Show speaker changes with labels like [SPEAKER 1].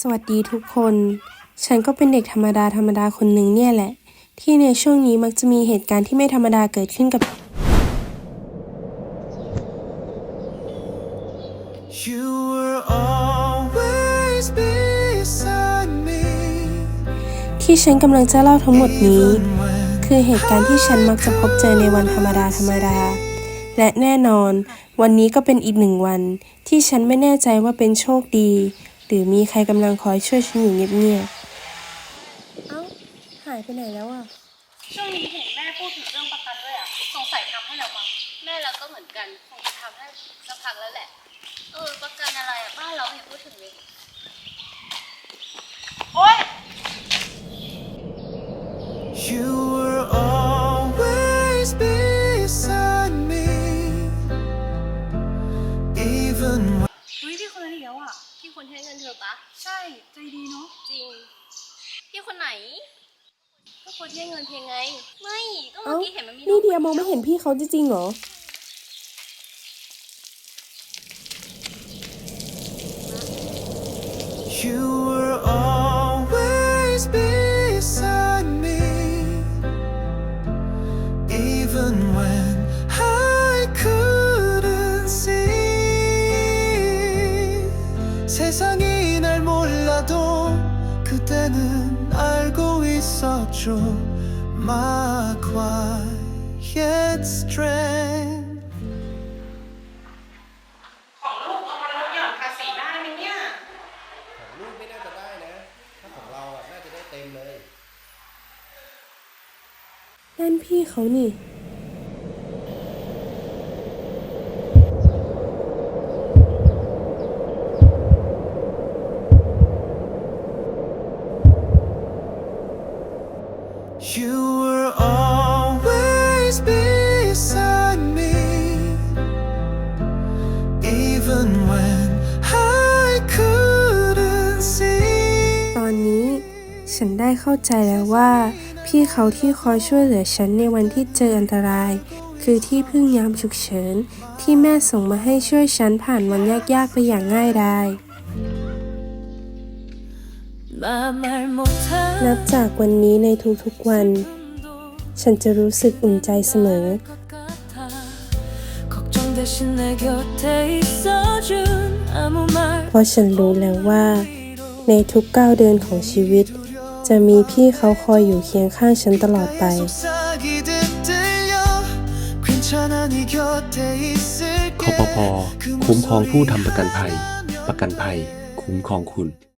[SPEAKER 1] สวัสดีทุกคน ฉันก็เป็นเด็กธรรมดาธรรมดาคนหนึ่งเนี่ยแหละ ที่ในช่วงนี้มักจะมีเหตุการณ์ที่ไม่ธรรมดาเกิดขึ้นกับ
[SPEAKER 2] You were always beside me
[SPEAKER 1] ที่ฉันกำลังจะเล่าทั้งหมดนี้
[SPEAKER 2] even when
[SPEAKER 1] คือเหตุการณ์ที่ฉันมักจะพบเจอในวันธรรมดาธรรมดา และแน่นอน วันนี้ก็เป็นอีกหนึ่งวัน ที่ฉันไม่แน่ใจว่าเป็นโชคดี หรือมีใครกำลังคอยช่วยฉันอยู่เงียบๆ เอ้า หายไปไหนแล้วอะ
[SPEAKER 3] ช่วงนี้เห็นแม่พูดถึงเรื่องประกันด้วยอะ สงสัยทำให้เรามั้ง
[SPEAKER 4] แม่เราก็เหมือนกันคงจะทำให้สักพักแล้วแหละ เออ ประกันอะไรอะ บ้านเราไม่เห็นพูดถึงเลย
[SPEAKER 3] โอ๊ย
[SPEAKER 2] You were always beside me even when
[SPEAKER 3] คน
[SPEAKER 4] ให้เงินเธอปะ
[SPEAKER 3] ใช่ ใจดีเนาะ
[SPEAKER 4] จริง พี่คนไหน ก็คนที่ให้เงินเพลงไง ไม่ก็เมื่
[SPEAKER 1] เอ้า
[SPEAKER 4] อกี้เห็นมันมี
[SPEAKER 1] นี่เดียมองไม่เห็นพี่เขาจริงๆเหรอ
[SPEAKER 2] You 그때는 알고 있었죠 My quiet strength
[SPEAKER 3] ของลูกเอามาลดหย่อนภาษีได้ไหมเนี่ย
[SPEAKER 5] ของลูกไม่น่าจะได้นะ ถ้าของเราอ่ะ น่าจะได้เต็มเลย
[SPEAKER 1] นั่นพี่เขานี่
[SPEAKER 2] You were always beside me, even when I couldn't see.
[SPEAKER 1] ตอนนี้ฉันได้เข้าใจแล้วว่า พี่เขาที่คอยช่วยเหลือฉันในวันที่เจออันตราย คือที่พึ่งยามฉุกเฉิน ที่แม่ส่งมาให้ช่วยฉันผ่านวันยากๆไปอย่างง่ายดาย นับจากวันนี้ในทุกๆวัน ฉันจะรู้สึกอุ่นใจเสมอ เพราะฉันรู้แล้วว่า ในทุกก้าวเดินของชีวิต จะมีพี่เขาคอยอยู่เคียงข้างฉันตลอดไป
[SPEAKER 6] คอปพอคุ้มครองผู้ทำประกันภัย ประกันภัย คุ้มครองคุณ